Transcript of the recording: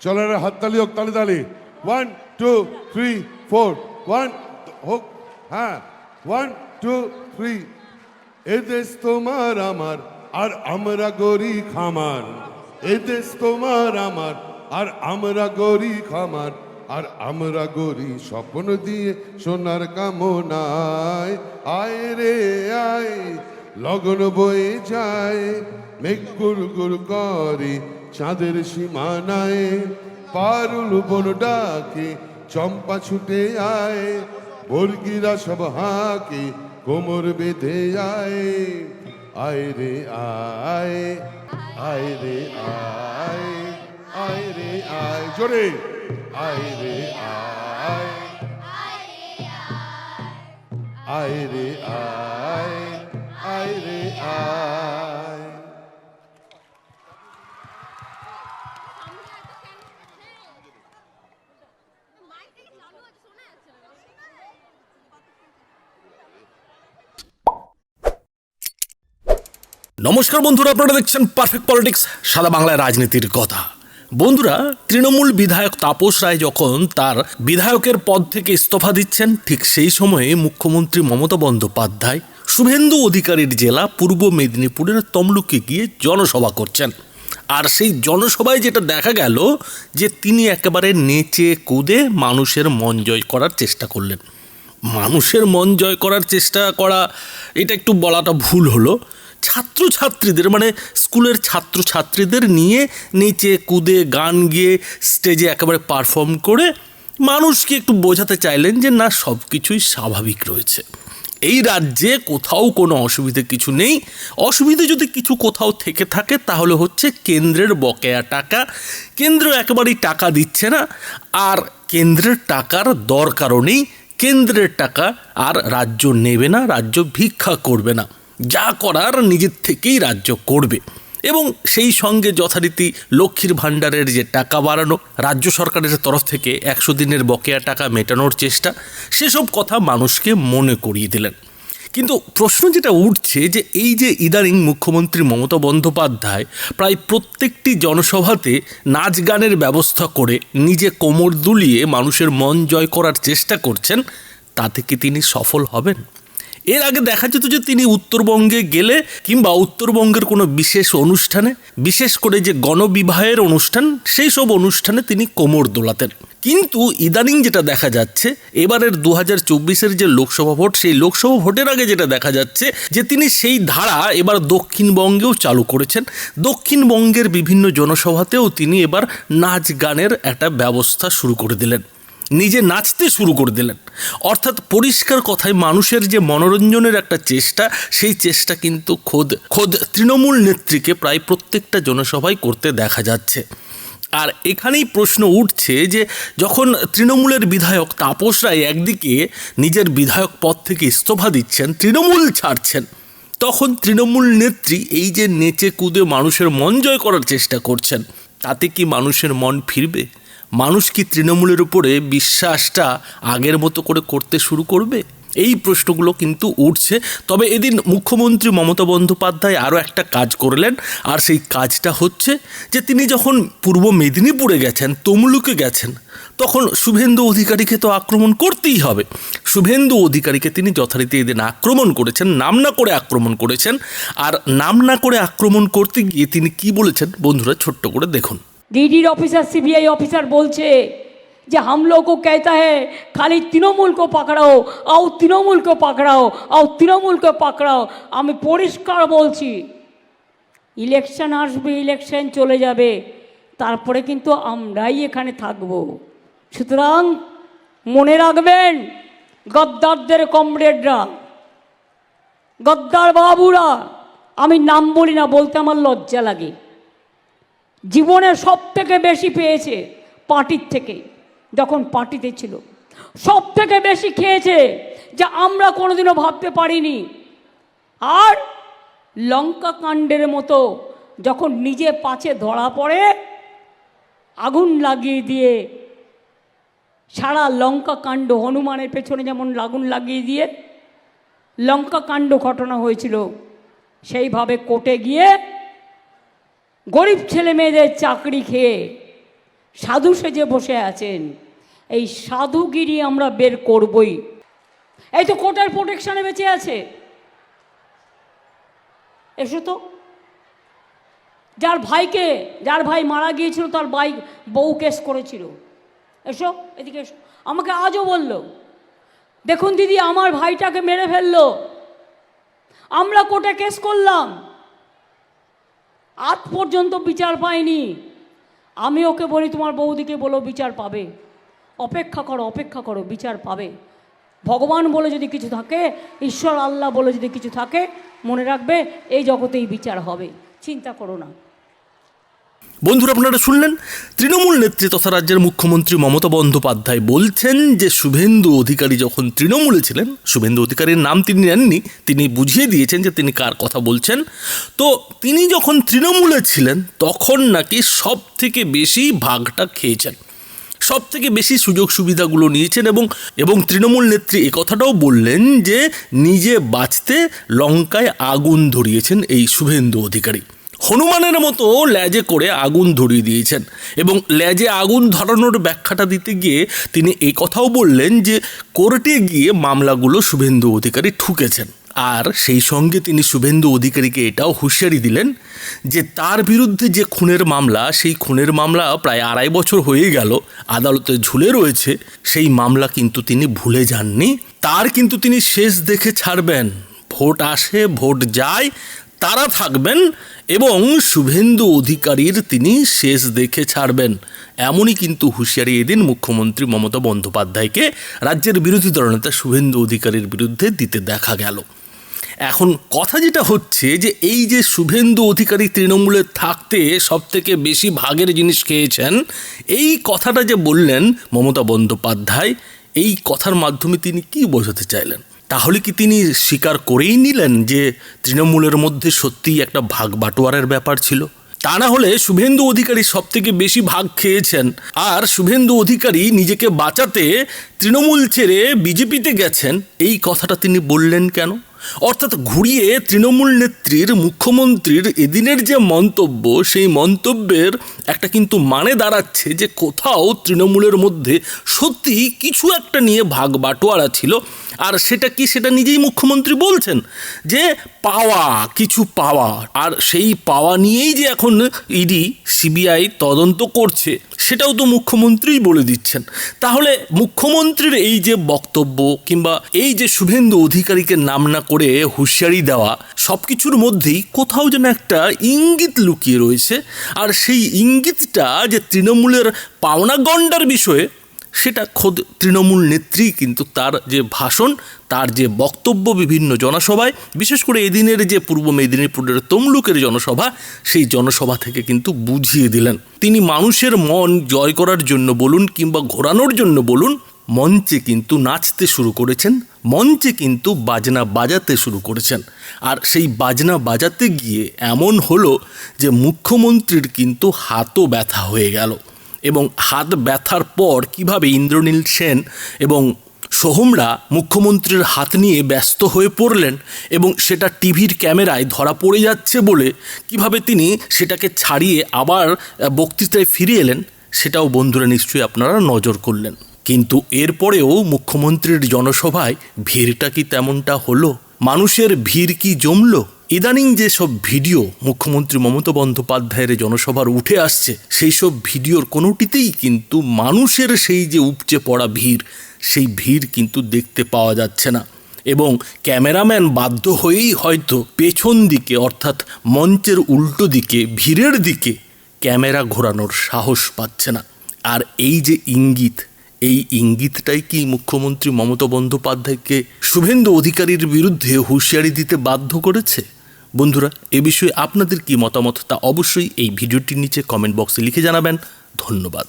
চলো রে হাততালি হোক, তালি তালি। One two three four one হোক হ্যাঁ। ওয়ান টু থ্রি এ দেশ তোমার আমার, আর আমরা গরি খামার এ দেশ তোমার আমার, আর আমরা গরি খামার আর আমরা গরি স্বপ্ন দিয়ে সোনার কামনায়। আয় রে, আয়। লগন বয়ে যায়, মেঘ গুর গুর করে। চাঁদের সীমানায় পারুল বন ডাকে, চম্পা ছুটে আয়, বর্গিরা সব হাকে, কোমর বেঁধে আয়। আয় রে আয় আয় রে আয় আয় রে আয়, জোরে। আয় রে আয় আয় রে আয় নমস্কার বন্ধুরা, আপনারা দেখছেন পারফেক্ট পলিটিক্স সাদা বাংলায় রাজনীতির কথা। বন্ধুরা, তৃণমূল বিধায়ক তাপস রায় যখন তার বিধায়কের পদ থেকে ইস্তফা দিচ্ছেন, ঠিক সেই সময়ে মুখ্যমন্ত্রী মমতা বন্দ্যোপাধ্যায় শুভেন্দু অধিকারীর জেলা পূর্ব মেদিনীপুরের তমলুকে গিয়ে জনসভা করছেন। আর সেই জনসভায় যেটা দেখা গেল, যে তিনি একেবারে নেচে কুদে মানুষের মন জয় করার চেষ্টা করলেন। মানুষের মন জয় করার চেষ্টা করা, এটা একটু বলাটা ভুল হলো। ছাত্রছাত্রীদের মানে স্কুলের ছাত্রছাত্রীদের নিয়ে নিচে, কুদে, গান গিয়ে স্টেজে একেবারে পারফর্ম করে মানুষকে একটু বোঝাতে চাইলেন যে, না সব কিছুই স্বাভাবিক রয়েছে। এই রাজ্যে কোথাও কোনো অসুবিধে কিছু নেই। অসুবিধে যদি কিছু কোথাও থেকে থাকে, তাহলে হচ্ছে কেন্দ্রের বকেয়া টাকা। কেন্দ্র একেবারেই টাকা দিচ্ছে না। আর কেন্দ্রের টাকার দরকারও নেই। কেন্দ্রের টাকা আর রাজ্য নেবে না, রাজ্য ভিক্ষা করবে না। যা করার নিজের থেকেই রাজ্য করবে। এবং সেই সঙ্গে যথারীতি লক্ষ্মীর ভাণ্ডারের যে টাকা বাড়ানো, রাজ্য সরকারের তরফ থেকে একশো দিনের বকেয়া টাকা মেটানোর চেষ্টা, সেসব কথা মানুষকে মনে করিয়ে দিলেন। কিন্তু প্রশ্ন যেটা উঠছে যে এই যে ইদানিং মুখ্যমন্ত্রী মমতা বন্দ্যোপাধ্যায় প্রায় প্রত্যেকটি জনসভাতে নাচ গানের ব্যবস্থা করে নিজে কোমর দুলিয়ে মানুষের মন জয় করার চেষ্টা করছেন, তাতে কি তিনি সফল হবেন? এর আগে দেখা যেত যে তিনি উত্তরবঙ্গে গেলে কিংবা উত্তরবঙ্গের কোনো বিশেষ অনুষ্ঠানে, বিশেষ করে যে গণবিবাহের অনুষ্ঠান, সেই সব অনুষ্ঠানে তিনি কোমর দোলাতেন। কিন্তু ইদানিং যেটা দেখা যাচ্ছে, এবারের দু হাজার চব্বিশের যে লোকসভা ভোট, সেই লোকসভা ভোটের আগে যেটা দেখা যাচ্ছে যে তিনি সেই ধারা এবার দক্ষিণবঙ্গেও চালু করেছেন। দক্ষিণবঙ্গের বিভিন্ন জনসভাতেও তিনি এবার নাচ গানের একটা ব্যবস্থা শুরু করে দিলেন। নিজে নাচতে শুরু করে দিলেন। অর্থাৎ পরিষ্কার কথায় মানুষের যে মনোরঞ্জনের একটা চেষ্টা, সেই চেষ্টা কিন্তু খোদ খোদ তৃণমূল নেত্রীকে প্রায় প্রত্যেকটা জনসভায় করতে দেখা যাচ্ছে। আর এখানেই প্রশ্ন উঠছে যে, যখন তৃণমূলের বিধায়ক তাপস রায় একদিকে নিজের বিধায়ক পদ থেকে ইস্তফা দিচ্ছেন, তৃণমূল ছাড়ছেন, তখন তৃণমূল নেত্রী এই যে নেচে কুদে মানুষের মন জয় করার চেষ্টা করছেন, তাতে কি মানুষের মন ফিরবে? মানুষ কি তৃণমূলের উপরে বিশ্বাসটা আগের মতো করে করতে শুরু করবে? এই প্রশ্নগুলো কিন্তু উঠছে। তবে এদিন মুখ্যমন্ত্রী মমতা বন্দ্যোপাধ্যায় আরও একটা কাজ করলেন, আর সেই কাজটা হচ্ছে যে তিনি যখন পূর্ব মেদিনীপুরে গেছেন, তমলুকে গেছেন, তখন শুভেন্দু অধিকারীকে তো আক্রমণ করতেই হবে। শুভেন্দু অধিকারীকে তিনি যথারীতি এদিন আক্রমণ করেছেন, নাম না করে আক্রমণ করেছেন। আর নাম না করে আক্রমণ করতে গিয়ে তিনি কি বলেছেন? বন্ধুরা, ছোট্ট করে দেখুন। ডিডির অফিসার সিবিআই অফিসার বলছে যে हम কেতা হ্যাঁ খালি তৃণমূলকে পাকড়াও, আও তৃণমূলকে পাকড়াও, আও তৃণমূলকে পাকড়াও। আমি পরিষ্কার বলছি ইলেকশন আসবে ইলেকশন চলে যাবে, তারপরে কিন্তু আমরাই এখানে থাকব। সুতরাং মনে রাখবেন, গদ্দারদের কমরেডরা, গদ্দার বাবুরা, আমি নাম বলি না, বলতে আমার লজ্জা লাগে। জীবনে সব থেকে বেশি পেয়েছে পার্টির থেকে, যখন পার্টিতে ছিল। সব থেকে বেশি খেয়েছে যা আমরা কোনোদিনও ভাবতে পারিনি। আর লঙ্কা কাণ্ডের মতো যখন নিজে পাছে ধরা পড়ে, আগুন লাগিয়ে দিয়ে সারা লঙ্কা কাণ্ড হনুমানের পেছনে যেমন আগুন লাগিয়ে দিয়ে লঙ্কা কাণ্ড ঘটনা হয়েছিল, সেইভাবে কোটে গিয়ে গরিব ছেলে মেয়েদের চাকরি খেয়ে সাধু সেজে বসে আছেন, এই সাধুগিরি আমরা বের করবই। এই তো কোর্টের প্রোটেকশনে বেঁচে আছে। এসো তো। যার ভাইকে, যার ভাই মারা গিয়েছিল, তার ভাই বউ কেস করেছিল। এসো, এদিকে এসো। আমাকে আজও বলল, দেখুন দিদি, আমার ভাইটাকে মেরে ফেলল। আমরা কোর্টে কেস করলাম। আজ পর্যন্ত বিচার পাইনি। আমি ওকে বলি, তোমার বৌদিকে বলো বিচার পাবে। অপেক্ষা করো অপেক্ষা করো, বিচার পাবে। ভগবান বলে যদি কিছু থাকে, ঈশ্বর আল্লাহ বলে যদি কিছু থাকে, মনে রাখবে, এই জগতেই বিচার হবে। চিন্তা করো না। বন্ধুরা, আপনারা শুনলেন তৃণমূল নেত্রী তথা রাজ্যের মুখ্যমন্ত্রী মমতা বন্দ্যোপাধ্যায় বলছেন যে, শুভেন্দু অধিকারী যখন তৃণমূলে ছিলেন, শুভেন্দু অধিকারীর নাম তিনি নেননি, তিনি বুঝিয়ে দিয়েছেন যে তিনি কার কথা বলছেন। তো তিনি যখন তৃণমূলে ছিলেন, তখন নাকি সব থেকে বেশি ভাগটা খেয়েছেন। সব থেকে বেশি সুযোগ সুবিধাগুলো নিয়েছেন এবং এবং তৃণমূল নেত্রী কথাটাও বললেন যে, নিজে বাঁচতে লঙ্কায় আগুন ধরিয়েছেন এই শুভেন্দু অধিকারী। হনুমানের মতো ল্যাজে করে আগুন ধরিয়ে দিয়েছেন এবং ল্যাজে আগুন ধরানোর ব্যাখ্যাটা দিতে গিয়ে তিনি এই কথাও বললেন যে কোর্টে গিয়ে মামলাগুলো শুভেন্দু অধিকারী ঠুকেছেন। আর সেই সঙ্গে তিনি শুভেন্দু অধিকারীকে এটাও হুঁশিয়ারি দিলেন যে তার বিরুদ্ধে যে খুনের মামলা, সেই খুনের মামলা প্রায় আড়াই বছর হয়ে গেল, আদালতে ঝুলে রয়েছে, সেই মামলা কিন্তু তিনি ভুলে যাননি। তার কিন্তু তিনি শেষ দেখে ছাড়বেন। ভোট আসে, ভোট যায় তারা থাকবেন এবং শুভেন্দু অধিকারীর তিনি শেষ দেখে ছাড়বেন। এমনই কিন্তু হুঁশিয়ারি এদিন মুখ্যমন্ত্রী মমতা বন্দ্যোপাধ্যায়কে রাজ্যের বিরোধী দলনেতা শুভেন্দু অধিকারীর বিরুদ্ধে দিতে দেখা গেল। এখন কথা যেটা হচ্ছে যে এই যে শুভেন্দু অধিকারী তৃণমূলে থাকতে সব থেকে বেশি ভাগের জিনিস খেয়েছেন, এই কথাটা যে বললেন মমতা বন্দ্যোপাধ্যায়, এই কথার মাধ্যমে তিনি কি বোঝাতে চাইলেন? তাহলে কি তিনি স্বীকার করেই নিলেন যে তৃণমূলের মধ্যে সত্যিই একটা ভাগ বাটোয়ারের ব্যাপার ছিল? তা না হলে শুভেন্দু অধিকারী সব থেকে বেশি ভাগ খেয়েছেন। আর শুভেন্দু অধিকারী নিজেকে বাঁচাতে তৃণমূল ছেড়ে বিজেপিতে গেছেন, এই কথাটা তিনি বললেন কেন? অর্থাৎ ঘুরিয়ে তৃণমূল নেত্রীর, মুখ্যমন্ত্রীর এদিনের যে মন্তব্য, সেই মন্তব্যের একটা কিন্তু মানে দাঁড়াচ্ছে যে কোথাও তৃণমূলের মধ্যে সত্যি কিছু একটা নিয়ে ভাগ বাটোয়ারা ছিল। আর সেটা কি সেটা নিজেই মুখ্যমন্ত্রী বলছেন? যে পাওয়া, কিছু পাওয়া, আর সেই পাওয়া নিয়েই যে এখন ইডি, সিবিআই তদন্ত করছে, সেটাও তো মুখ্যমন্ত্রীই বলে দিচ্ছেন। তাহলে মুখ্যমন্ত্রীর এই যে বক্তব্য কিংবা এই যে শুভেন্দু অধিকারীকে নাম না করে হুঁশিয়ারি দেওয়া সব কিছুর মধ্যেই কোথাও যেন একটা ইঙ্গিত লুকিয়ে রয়েছে। আর সেই ইঙ্গিতটা যে তৃণমূলের পাওনা গণ্ডার বিষয়ে, সেটা খোদ তৃণমূল নেত্রী কিন্তু তার যে ভাষণ, তার যে বক্তব্য বিভিন্ন জনসভায়, বিশেষ করে এদিনের যে পূর্ব মেদিনীপুরের তমলুকের জনসভা, সেই জনসভা থেকে কিন্তু বুঝিয়ে দিলেন। তিনি মানুষের মন জয় করার জন্য বলুন কিংবা ঘোরানোর জন্য বলুন মঞ্চে কিন্তু নাচতে শুরু করেছেন, মঞ্চে কিন্তু বাজনা বাজাতে শুরু করেছেন। আর সেই বাজনা বাজাতে গিয়ে এমন হলো যে মুখ্যমন্ত্রীর কিন্তু হাতও ব্যথা হয়ে গেল। এবং হাত ব্যথার পর কীভাবে ইন্দ্রনীল সেন এবং সোহমরা মুখ্যমন্ত্রীর হাত নিয়ে ব্যস্ত হয়ে পড়লেন এবং সেটা টিভির ক্যামেরায় ধরা পড়ে যাচ্ছে বলে কীভাবে তিনি সেটাকে ছাড়িয়ে আবার বক্তৃতায় ফিরে এলেন, সেটাও বন্ধুরা নিশ্চয়ই আপনারা নজর করলেন। কিন্তু এরপরেও মুখ্যমন্ত্রীর জনসভায় ভিড়টা কি তেমনটা হলো? মানুষের ভিড় কি জমলো? ইদানিং যেসব ভিডিও মুখ্যমন্ত্রী মমতা বন্দ্যোপাধ্যায়ের জনসভার উঠে আসছে সেই সব ভিডিওর কোনোটিতেই কিন্তু মানুষের সেই যে উপচে পড়া ভিড়, সেই ভিড় কিন্তু দেখতে পাওয়া যাচ্ছে না। এবং ক্যামেরাম্যান বাধ্য হয়েই হয়তো পেছন দিকে অর্থাৎ মঞ্চের উল্টো দিকে, ভিড়ের দিকে ক্যামেরা ঘোরানোর সাহস পাচ্ছে না। আর এই যে ইঙ্গিত এই ইঙ্গিতটাই কি মুখ্যমন্ত্রী মমতা বন্দ্যোপাধ্যায়কে শুভেন্দু অধিকারীর বিরুদ্ধে হুঁশিয়ারি দিতে বাধ্য করেছে? বন্ধুরা, এ বিষয়ে আপনাদের কি মতামত তা অবশ্যই এই ভিডিওটির নিচে কমেন্ট বক্সে লিখে জানাবেন। ধন্যবাদ।